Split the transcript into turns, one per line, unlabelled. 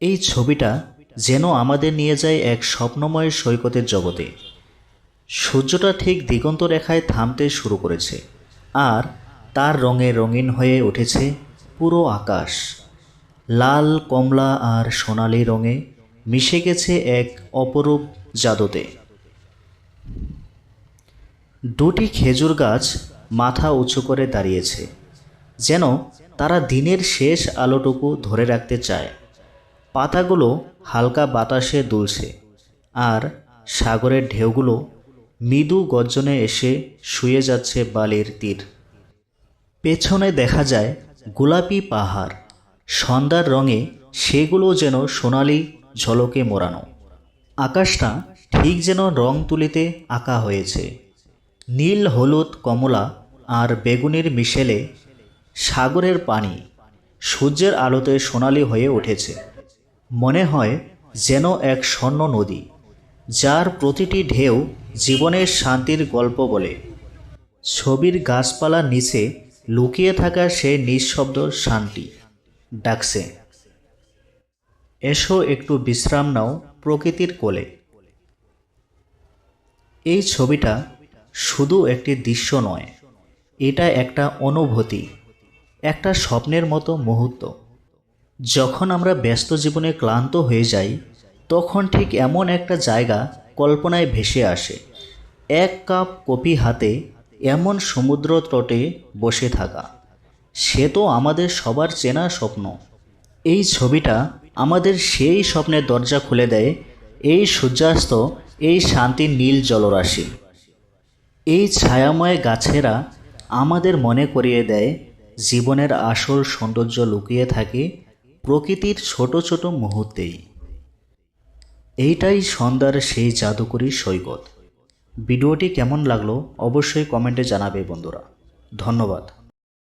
এই ছবিটা যেন আমাদের নিয়ে যায় এক স্বপ্নময় সৈকতের জগতে। সূর্যটা ঠিক দিগন্ত রেখায় থামতে শুরু করেছে আর তার রঙে রঙিন হয়ে উঠেছে পুরো আকাশ। লাল, কমলা আর সোনালি রঙে মিশে গেছে এক অপরূপ জাদুতে। দুটি খেজুর গাছ মাথা উঁচু করে দাঁড়িয়েছে, যেন তারা দিনের শেষ আলোটুকু ধরে রাখতে চায়। পাতাগুলো হালকা বাতাসে দুলছে আর সাগরের ঢেউগুলো মৃদু গর্জনে এসে শুয়ে যাচ্ছে বালির তীর। পেছনে দেখা যায় গোলাপি পাহাড়। সন্ধ্যার রঙে সেগুলো যেন সোনালি ঝলকে মোড়ানো। আকাশটা ঠিক যেন রং তুলিতে আঁকা হয়েছে। নীল, হলুদ, কমলা আর বেগুনির মিশেলে সাগরের পানি সূর্যের আলোতে সোনালি হয়ে উঠেছে। মনে হয় যেন এক স্বর্ণ নদী, যার প্রতিটি ঢেউ জীবনের শান্তির গল্প বলে। ছবির গাছপালার নিচে লুকিয়ে থাকা সেই নিঃশব্দ শান্তি। ডাকছে, এসো একটু বিশ্রাম নাও প্রকৃতির কোলে। এই ছবিটা শুধু একটি দৃশ্য নয়, এটা একটা অনুভূতি, একটা স্বপ্নের মতো মুহূর্ত। যখন আমরা ব্যস্ত জীবনে ক্লান্ত হয়ে যাই, তখন ঠিক এমন একটা জায়গা কল্পনায় ভেসে আসে। এক কাপ কপি হাতে এমন সমুদ্র তটে বসে থাকা। সে তো আমাদের সবার চেনা স্বপ্ন। এই ছবিটা আমাদের সেই স্বপ্নের দরজা খুলে দেয়, এই সূর্যাস্ত, এই শান্তির নীল জলরাশি। এই ছায়াময় গাছেরা আমাদের মনে করিয়ে দেয়, জীবনের আসল সৌন্দর্য লুকিয়ে থাকে প্রকৃতির ছোট ছোট মুহূর্তেই। এইটাই সন্ধ্যার সেই জাদুকরী সৈকত। ভিডিওটি কেমন লাগল অবশ্যই কমেন্টে জানাবে বন্ধুরা। ধন্যবাদ।